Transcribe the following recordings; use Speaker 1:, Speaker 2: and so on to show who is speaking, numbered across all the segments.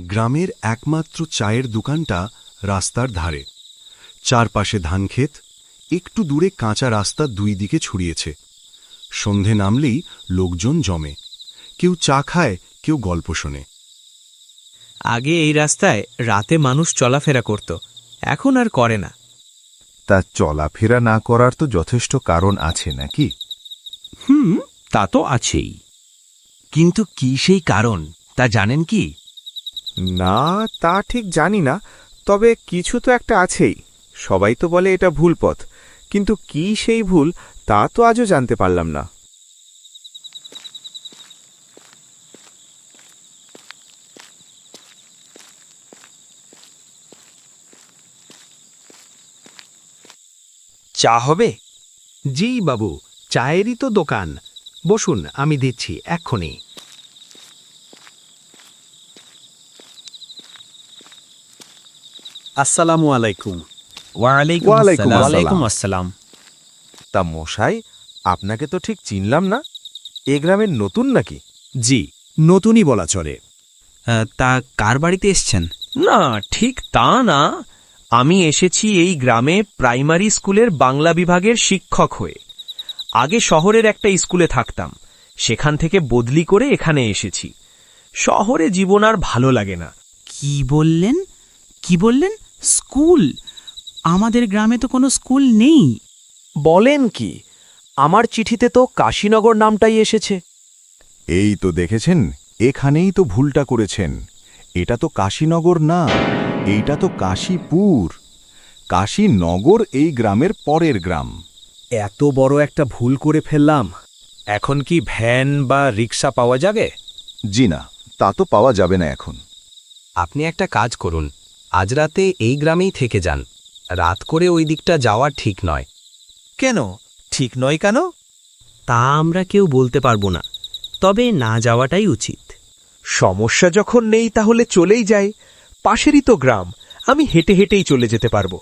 Speaker 1: গ্রামের একমাত্র চায়ের দোকানটা রাস্তার ধারে। চারপাশে ধানক্ষেত একটু দূরে কাঁচা রাস্তা দুই দিকে ছড়িয়েছে। সন্ধে নামলেই লোকজন জমে। কেউ চা খায় কেউ গল্প শোনে।
Speaker 2: আগে এই রাস্তায় রাতে মানুষ চলাফেরা করত এখন আর করে না।
Speaker 3: তা চলাফেরা না করার তো যথেষ্ট কারণ আছে নাকি?
Speaker 4: হুম তা তো আছেই। কিন্তু কি সেই কারণ তা জানেন কি?
Speaker 5: না, তা ঠিক জানি না, তবে কিছু তো একটা আছেই। সবাই তো বলে এটা ভুল পথ, কিন্তু কি সেই ভুল, তা তো আজও জানতে পারলাম না।
Speaker 4: চা হবে? জি, বাবু, চায়েরই তো দোকান। বসুন, আমি দিচ্ছি, এক্ষুনি।
Speaker 6: আসসালামু আলাইকুম।
Speaker 2: ওয়ালাইকুম আসসালাম।
Speaker 3: তা মশাই আপনাকে তো ঠিক চিনলাম না। এ গ্রামের নতুন নাকি?
Speaker 6: জি নতুনই বলা চলে।
Speaker 2: তা কার বাড়িতে এসছেন?
Speaker 7: না ঠিক তা না। আমি এসেছি এই গ্রামে প্রাইমারি স্কুলের বাংলা বিভাগের শিক্ষক হয়ে। আগে শহরের একটা স্কুলে থাকতাম। সেখান থেকে বদলি করে এখানে এসেছি। শহরে জীবন আর ভালো লাগে না।
Speaker 8: কি বললেন? কি বললেন? স্কুল? আমাদের গ্রামে তো কোনো স্কুল নেই।
Speaker 7: বলেন কি আমার চিঠিতে তো কাশীনগর নামটাই এসেছে।
Speaker 3: এই তো দেখেছেন এখানেই তো ভুলটা করেছেন। এটা তো কাশীনগর না এইটা তো কাশীপুর। কাশীনগর এই গ্রামের পরের গ্রাম।
Speaker 6: এত বড় একটা ভুল করে ফেললাম। এখন কি ভ্যান বা রিক্সা পাওয়া যাবে?
Speaker 3: জি না তা তো পাওয়া যাবে না এখন।
Speaker 9: আপনি একটা কাজ করুন আজ রাতে এই গ্রামেই থেকে যান। রাত করে ওই দিকটা যাওয়া ঠিক নয়।
Speaker 2: কেন? ঠিক নয় কেন?
Speaker 7: তা আমরা কেউ বলতে পারব না তবে না যাওয়াটাই উচিত।
Speaker 5: সমস্যা যখন নেই তাহলে চলেই যাই পাশেরই তো গ্রাম আমি হেঁটে হেঁটেই চলে যেতে পারব।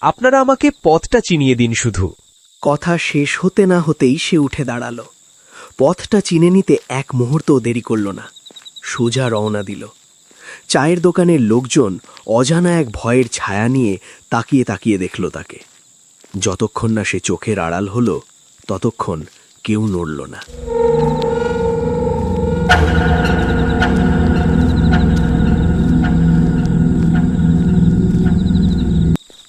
Speaker 5: আপনারা আমাকে পথটা চিনিয়ে দিন শুধু।
Speaker 10: কথা শেষ হতে না হতেই সে উঠে দাঁড়াল। পথটা চিনে নিতে এক মুহূর্তও দেরি করল না। সোজা রওনা দিল। চায়ের দোকানের লোকজন অজানা এক ভয়ের ছায়া নিয়ে তাকিয়ে তাকিয়ে দেখল তাকে। যতক্ষণ না সে চোখের আড়াল হলো, ততক্ষণ কেউ নড়ল না।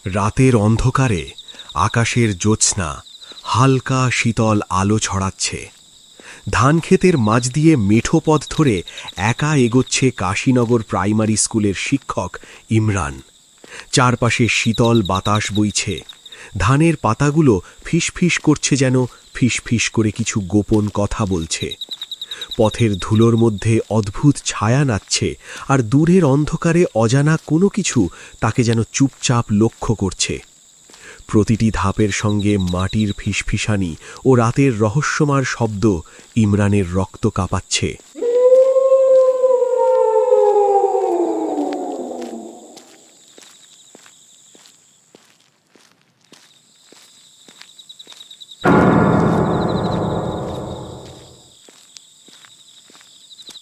Speaker 1: রাতের অন্ধকারে আকাশের জ্যোৎস্না হালকা শীতল আলো ছড়াচ্ছে। ধানক্ষেতের মাঝ দিয়ে মেঠো পথ ধরে একা এগোচ্ছে কাশীনগর প্রাইমারি স্কুলের শিক্ষক ইমরান। চারপাশে শীতল বাতাস বইছে। ধানের পাতাগুলো ফিসফিস করছে যেন ফিসফিস করে কিছু গোপন কথা বলছে। পথের ধুলোর মধ্যে অদ্ভুত ছায়া নাচছে আর দূরের অন্ধকারে অজানা কোনো কিছু তাকে যেন চুপচাপ লক্ষ্য করছে। প্রতিটি ধাপের সঙ্গে মাটির ফিসফিসানি ও রাতের রহস্যমার শব্দ ইমরানের রক্ত কাঁপাচ্ছে।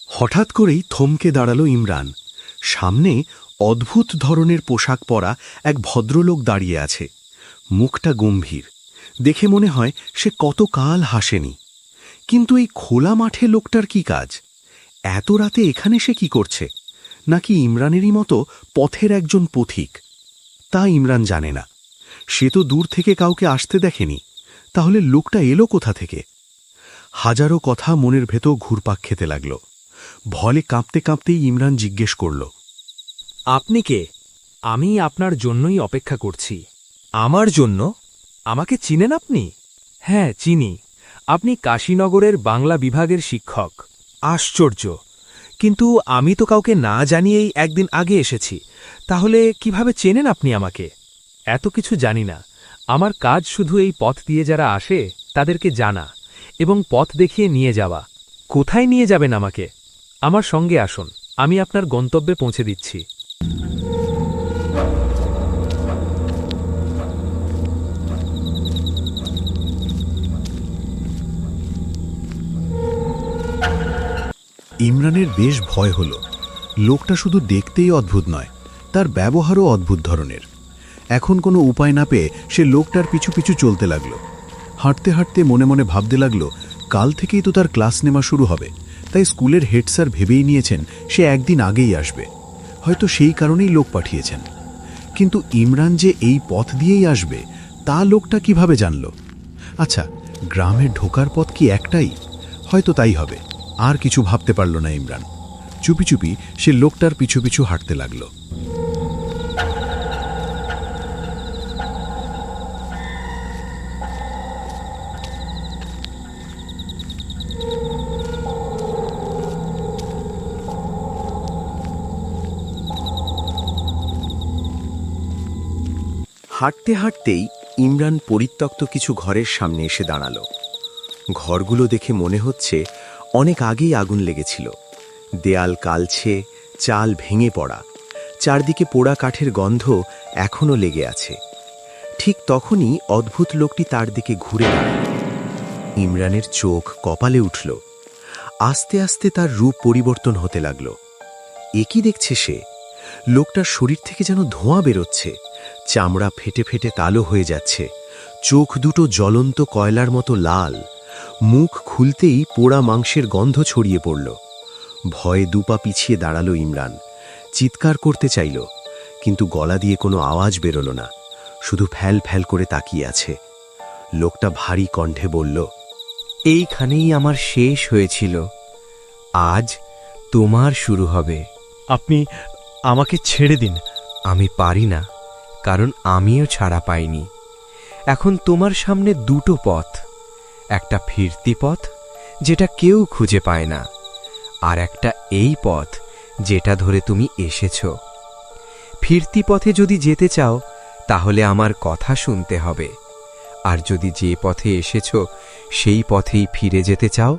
Speaker 1: হঠাৎ করেই থমকে দাঁড়াল ইমরান। সামনে অদ্ভুত ধরনের পোশাক পরা এক ভদ্রলোক দাঁড়িয়ে আছে। মুখটা গম্ভীর। দেখে মনে হয় সে কতকাল হাসেনি। কিন্তু এই খোলা মাঠে লোকটার কি কাজ? এত রাতে এখানে সে কি করছে? নাকি ইমরানেরই মতো পথের একজন পথিক? তা ইমরান জানে না। সে তো দূর থেকে কাউকে আসতে দেখেনি। তাহলে লোকটা এলো কোথা থেকে? হাজারো কথা মনের ভেতর ঘুরপাক খেতে লাগল। ভলে কাঁপতে কাঁপতেই ইমরান জিজ্ঞেস করল,
Speaker 7: আপনি কে? আমি আপনার জন্যই অপেক্ষা করছি। আমার জন্য? আমাকে চিনেন আপনি? হ্যাঁ চিনি। আপনি কাশীনগরের বাংলা বিভাগের শিক্ষক। আশ্চর্য। কিন্তু আমি তো কাউকে না জানিয়েই একদিন আগে এসেছি। তাহলে কীভাবে চেনেন আপনি আমাকে? এত কিছু জানি না। আমার কাজ শুধু এই পথ দিয়ে যারা আসে, তাদেরকে জানা এবং পথ দেখিয়ে নিয়ে যাওয়া। কোথায় নিয়ে যাবেন আমাকে? আমার সঙ্গে আসুন। আমি আপনার গন্তব্যে পৌঁছে দিচ্ছি।
Speaker 1: ইমরানের বেশ ভয় হল। লোকটা শুধু দেখতেই অদ্ভুত নয়, তার ব্যবহারও অদ্ভুত ধরনের। এখন কোনো উপায় না পেয়ে সে লোকটার পিছু পিছু চলতে লাগল। হাঁটতে হাঁটতে মনে মনে ভাবতে লাগল, কাল থেকেই তো তার ক্লাস নেওয়া শুরু হবে, তাই স্কুলের হেড স্যার ভেবেই নিয়েছেন সে একদিন আগেই আসবে। হয়তো সেই কারণেই লোক পাঠিয়েছেন। কিন্তু ইমরান যে এই পথ দিয়েই আসবে, তা লোকটা কীভাবে জানল? আচ্ছা গ্রামে ঢোকার পথ কি একটাই? হয়তো তাই হবে। আর কিছু ভাবতে পারল না ইমরান। চুপি চুপি সে লোকটার পিছু পিছু হাঁটতে লাগল।
Speaker 11: হাঁটতে হাঁটতেই ইমরান পরিত্যক্ত কিছু ঘরের সামনে এসে দাঁড়াল। ঘরগুলো দেখে মনে হচ্ছে অনেক আগেই আগুন লেগেছিল। দেয়াল কালছে, চাল ভেঙে পড়া। চারদিকে পোড়া কাঠের গন্ধ এখনও লেগে আছে। ঠিক তখনই অদ্ভুত লোকটি তার দিকে ঘুরে দাঁড়াল ইমরানের চোখ কপালে উঠল। আস্তে আস্তে তার রূপ পরিবর্তন হতে লাগল। একই দেখছে সে? লোকটার শরীর থেকে যেন ধোঁয়া বেরোচ্ছে। চামড়া ফেটে ফেটে কালো হয়ে যাচ্ছে। চোখ দুটো জ্বলন্ত কয়লার মতো লাল। মুখ খুলতেই পোড়া মাংসের গন্ধ ছড়িয়ে পড়ল। ভয়ে দুপা পিছিয়ে দাঁড়াল ইমরান। চিৎকার করতে চাইল কিন্তু গলা দিয়ে কোনো আওয়াজ বেরোল না। শুধু ফ্যাল ফ্যাল করে তাকিয়ে আছে। লোকটা ভারী কণ্ঠে বলল
Speaker 9: এইখানেই আমার শেষ হয়েছিল। আজ তোমার শুরু হবে।
Speaker 6: আপনি আমাকে ছেড়ে দিন।
Speaker 9: আমি পারি না কারণ আমিও ছাড়া পাইনি। এখন তোমার সামনে দুটো পথ। একটা ফিরতি পথ যেটা কেউ খুঁজে পায় না আর একটা এই পথ যেটা ধরে তুমি এসেছ। ফিরতি পথে যদি যেতে চাও তাহলে আমার কথা শুনতে হবে। আর যদি যে পথে এসেছ সেই পথেই ফিরে যেতে চাও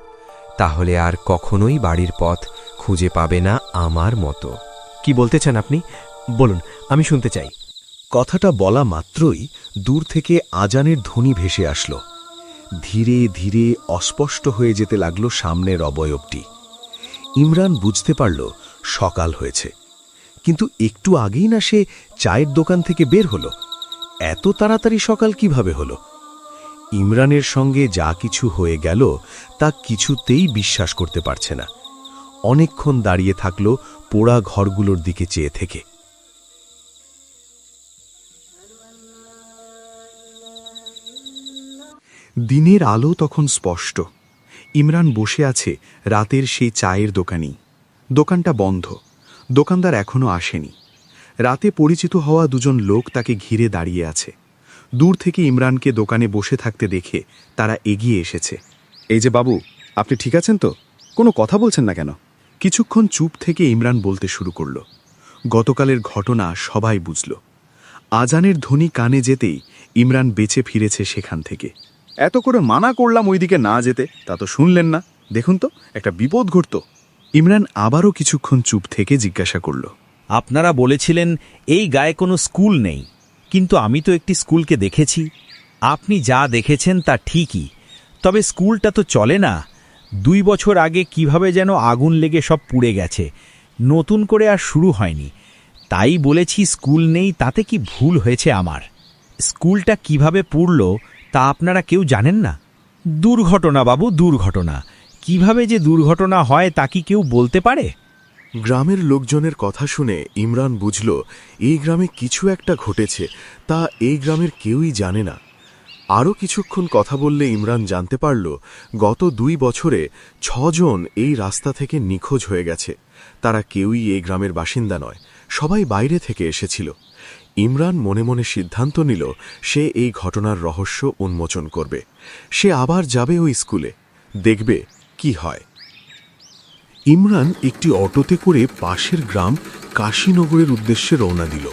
Speaker 9: তাহলে আর কখনোই বাড়ির পথ খুঁজে পাবে না আমার মতো।
Speaker 6: কি বলতে চান আপনি? বলুন আমি শুনতে চাই।
Speaker 11: কথাটা বলা মাত্রই দূর থেকে আজানের ধ্বনি ভেসে আসলো। ধীরে ধীরে অস্পষ্ট হয়ে যেতে লাগল সামনের অবয়বটি। ইমরান বুঝতে পারল সকাল হয়েছে। কিন্তু একটু আগেই না সে চায়ের দোকান থেকে বের হলো। এত তাড়াতাড়ি সকাল কীভাবে হলো? ইমরানের সঙ্গে যা কিছু হয়ে গেল তা কিছুতেই বিশ্বাস করতে পারছে না। অনেকক্ষণ দাঁড়িয়ে থাকল পোড়া ঘরগুলোর দিকে চেয়ে থেকে।
Speaker 1: দিনের আলো তখন স্পষ্ট। ইমরান বসে আছে রাতের সেই চায়ের দোকানেই। দোকানটা বন্ধ। দোকানদার এখনও আসেনি। রাতে পরিচিত হওয়া দুজন লোক তাকে ঘিরে দাঁড়িয়ে আছে। দূর থেকে ইমরানকে দোকানে বসে থাকতে দেখে তারা এগিয়ে এসেছে। এই যে বাবু, আপনি ঠিক আছেন তো? কোনো কথা বলছেন না কেন? কিছুক্ষণ চুপ থেকে ইমরান বলতে শুরু করল। গতকালের ঘটনা সবাই বুঝল। আজানের ধ্বনি কানে যেতেই ইমরান বেঁচে ফিরেছে সেখান থেকে। এত করে মানা করলাম ওইদিকে না যেতে, তা তো শুনলেন না। দেখুন তো, একটা বিপদ ঘটত। ইমরান আবারও কিছুক্ষণ চুপ থেকে জিজ্ঞাসা করল,
Speaker 6: আপনারা বলেছিলেন এই গায়ে কোনো স্কুল নেই, কিন্তু আমি তো একটি স্কুলকে দেখেছি। আপনি যা দেখেছেন তা ঠিকই, তবে স্কুলটা তো চলে না। দুই বছর আগে কীভাবে যেন আগুন লেগে সব পুড়ে গেছে, নতুন করে আর শুরু হয়নি। তাই বলেছি স্কুল নেই, তাতে কি ভুল হয়েছে আমার? স্কুলটা কীভাবে পুড়ল তা আপনারা কেউ জানেন না? দুর্ঘটনা বাবু, দুর্ঘটনা। কীভাবে যে দুর্ঘটনা হয় তা কি কেউ বলতে পারে?
Speaker 1: গ্রামের লোকজনের কথা শুনে ইমরান বুঝল, এই গ্রামে কিছু একটা ঘটেছে, তা এই গ্রামের কেউই জানে না। আরও কিছুক্ষণ কথা বললে ইমরান জানতে পারল, গত দুই বছরে ছজন এই রাস্তা থেকে নিখোঁজ হয়ে গেছে। তারা কেউই এই গ্রামের বাসিন্দা নয়, সবাই বাইরে থেকে এসেছিল। ইমরান মনে মনে সিদ্ধান্ত নিল, সে এই ঘটনার রহস্য উন্মোচন করবে। সে আবার যাবে ওই স্কুলে। দেখবে কি হয়। ইমরান একটি অটোতে করে পাশের গ্রাম কাশীনগরের উদ্দেশ্যে রওনা দিল।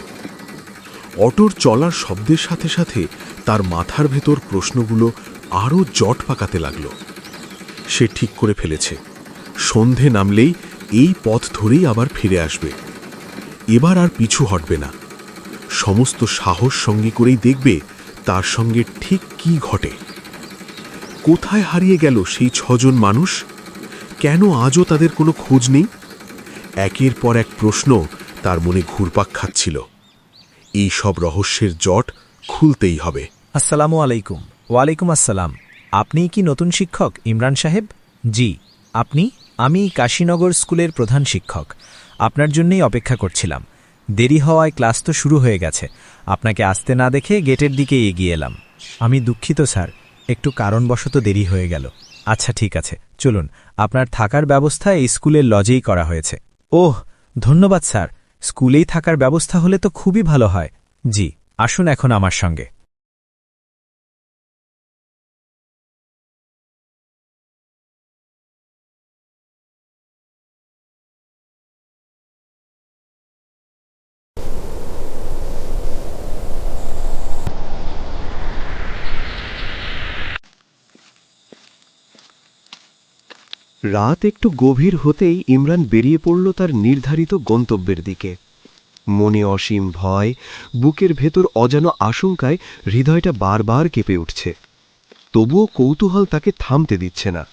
Speaker 1: অটোর চলার শব্দের সাথে সাথে তার মাথার ভেতর প্রশ্নগুলো আরও জট পাকাতে লাগল। সে ঠিক করে ফেলেছে। সন্ধে নামলেই এই পথ ধরেই আবার ফিরে আসবে। এবার আর পিছু হটবে না। সমস্ত সাহস সঙ্গে করেই দেখবে তার সঙ্গে ঠিক কি ঘটে। কোথায় হারিয়ে গেল সেই ছজন মানুষ? কেন আজও তাদের কোনো খোঁজ নেই?
Speaker 3: একের পর এক প্রশ্ন তার মনে ঘুরপাক খাচ্ছিল। এই সব রহস্যের জট খুলতেই হবে।
Speaker 6: আসসালামু আলাইকুম। ওয়ালাইকুম আসসালাম। আপনি কি নতুন শিক্ষক, ইমরান সাহেব? জি, আপনি। আমি কাশীনগর স্কুলের প্রধান শিক্ষক। আপনার জন্যই অপেক্ষা করছিলাম। দেরি হওয়ায় ক্লাস তো শুরু হয়ে গেছে। আপনাকে আসতে না দেখে গেটের দিকে এগিয়ে এলাম। আমি দুঃখিত, স্যার। একটু কারণবশত দেরি হয়ে গেল। আচ্ছা ঠিক আছে। চলুন, আপনার থাকার ব্যবস্থা এই স্কুলের লজেই করা হয়েছে। ওহ, ধন্যবাদ, স্যার। স্কুলেই থাকার ব্যবস্থা হলে তো খুবই ভালো হয়। জি, আসুন এখন আমার সঙ্গে।
Speaker 1: রাত একটু গভীর হতেই ইমরান বেরিয়ে পড়ল তার নির্ধারিত গন্তব্যের দিকে। মনে অসীম ভয়, বুকের ভেতর অজানো আশঙ্কায় হৃদয়টা বারবার কেঁপে উঠছে। তবুও কৌতূহল তাকে থামতে দিচ্ছে না।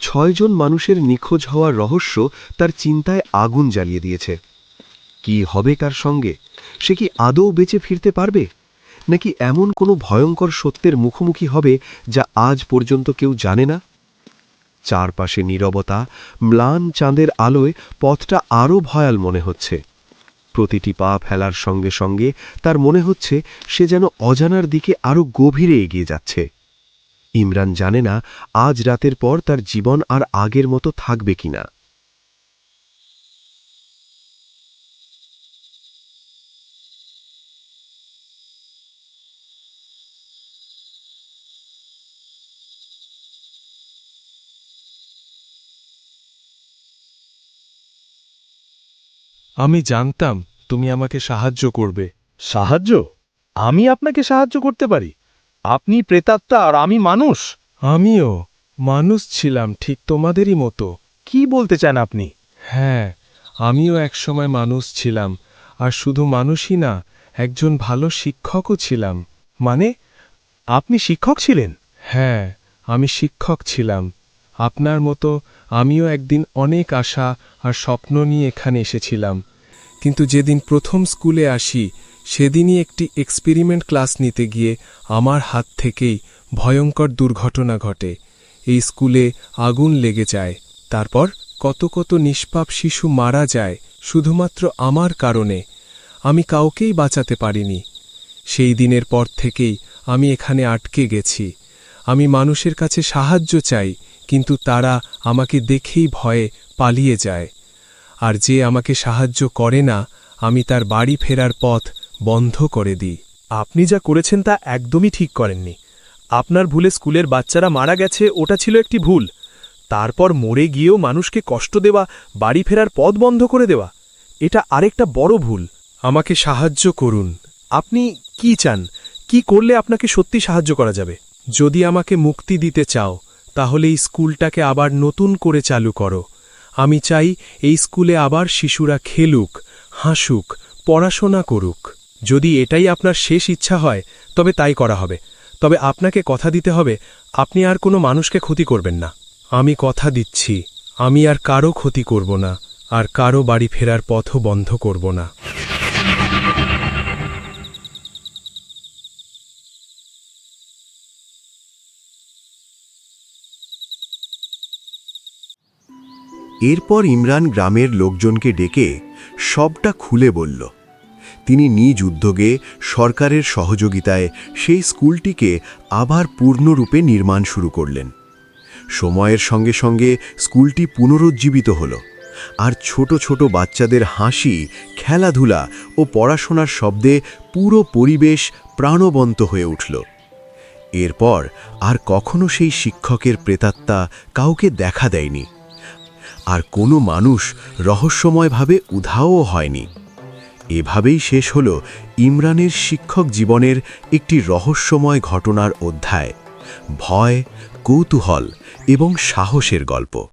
Speaker 1: ছয়জন মানুষের নিখোঁজ হওয়ার রহস্য তার চিন্তায় আগুন জ্বালিয়ে দিয়েছে। কি হবে কার সঙ্গে? সে কি আদৌ বেঁচে ফিরতে পারবে? নাকি এমন কোনো ভয়ঙ্কর সত্যের মুখোমুখি হবে যা আজ পর্যন্ত কেউ জানে না? চারপাশে নীরবতা, ম্লান চাঁদের আলোয় পথটা আরও ভয়াল মনে হচ্ছে। প্রতিটি পা ফেলার সঙ্গে সঙ্গে তার মনে হচ্ছে সে যেন অজানার দিকে আরও গভীরে এগিয়ে যাচ্ছে। ইমরান জানে না আজ রাতের পর তার জীবন আর আগের মতো থাকবে কিনা।
Speaker 7: আমি জানতাম তুমি আমাকে সাহায্য করবে।
Speaker 5: সাহায্য? আমি আপনাকে সাহায্য করতে পারি। আপনি প্রেতাত্মা আর আমি মানুষ।
Speaker 7: আমিও মানুষ ছিলাম ঠিক তোমাদেরই মতো।
Speaker 5: কি বলতে চান আপনি?
Speaker 7: হ্যাঁ আমিও একসময় মানুষ ছিলাম আর শুধু মানুষই না একজন ভালো শিক্ষকও ছিলাম।
Speaker 5: মানে আপনি শিক্ষক ছিলেন?
Speaker 7: হ্যাঁ আমি শিক্ষক ছিলাম। আপনার মতো আমিও একদিন অনেক আশা আর স্বপ্ন নিয়ে এখানে এসেছিলাম। কিন্তু যেদিন প্রথম স্কুলে আসি, সেদিনই একটি এক্সপেরিমেন্ট ক্লাস নিতে গিয়ে আমার হাত থেকেই ভয়ঙ্কর দুর্ঘটনা ঘটে। এই স্কুলে আগুন লেগে যায়, তারপর কত কত নিষ্পাপ শিশু মারা যায় শুধুমাত্র আমার কারণে। আমি কাউকেই বাঁচাতে পারিনি। সেই দিনের পর থেকেই আমি এখানে আটকে গেছি। আমি মানুষের কাছে সাহায্য চাই কিন্তু তারা আমাকে দেখেই ভয়ে পালিয়ে যায়। আর যে আমাকে সাহায্য করে না আমি তার বাড়ি ফেরার পথ বন্ধ করে দিই।
Speaker 5: আপনি যা করেছেন তা একদমই ঠিক করেননি। আপনার ভুলে স্কুলের বাচ্চারা মারা গেছে ওটা ছিল একটি ভুল। তারপর মরে গিয়েও মানুষকে কষ্ট দেওয়া বাড়ি ফেরার পথ বন্ধ করে দেওয়া এটা আরেকটা বড় ভুল।
Speaker 7: আমাকে সাহায্য করুন।
Speaker 5: আপনি কি চান? কি করলে আপনাকে সত্যি সাহায্য করা যাবে?
Speaker 7: যদি আমাকে মুক্তি দিতে চাও তাহলে এই স্কুলটাকে আবার নতুন করে চালু করো। আমি চাই এই স্কুলে আবার শিশুরা খেলুক, হাসুক, পড়াশোনা করুক। যদি এটাই আপনার শেষ ইচ্ছা হয়, তবে তাই করা হবে। তবে আপনাকে কথা দিতে হবে, আপনি আর কোনো মানুষকে ক্ষতি করবেন না। আমি কথা দিচ্ছি, আমি আর কারও ক্ষতি করব না, আর কারও বাড়ি ফেরার পথও বন্ধ করব না।
Speaker 1: এরপর ইমরান গ্রামের লোকজনকে ডেকে সবটা খুলে বলল। তিনি নিজ উদ্যোগে সরকারের সহযোগিতায় সেই স্কুলটিকে আবার পূর্ণরূপে নির্মাণ শুরু করলেন। সময়ের সঙ্গে সঙ্গে স্কুলটি পুনরুজ্জীবিত হল আর ছোট ছোট বাচ্চাদের হাসি, খেলাধুলা ও পড়াশোনার শব্দে পুরো পরিবেশ প্রাণবন্ত হয়ে উঠল। এরপর আর কখনো সেই শিক্ষকের প্রেতাত্মা কাউকে দেখা দেয়নি। আর কোনো মানুষ রহস্যময়ভাবে উধাও হয়নি। এভাবেই শেষ হল ইমরানের শিক্ষক জীবনের একটি রহস্যময় ঘটনার অধ্যায়। ভয়, কৌতূহল এবং সাহসের গল্প।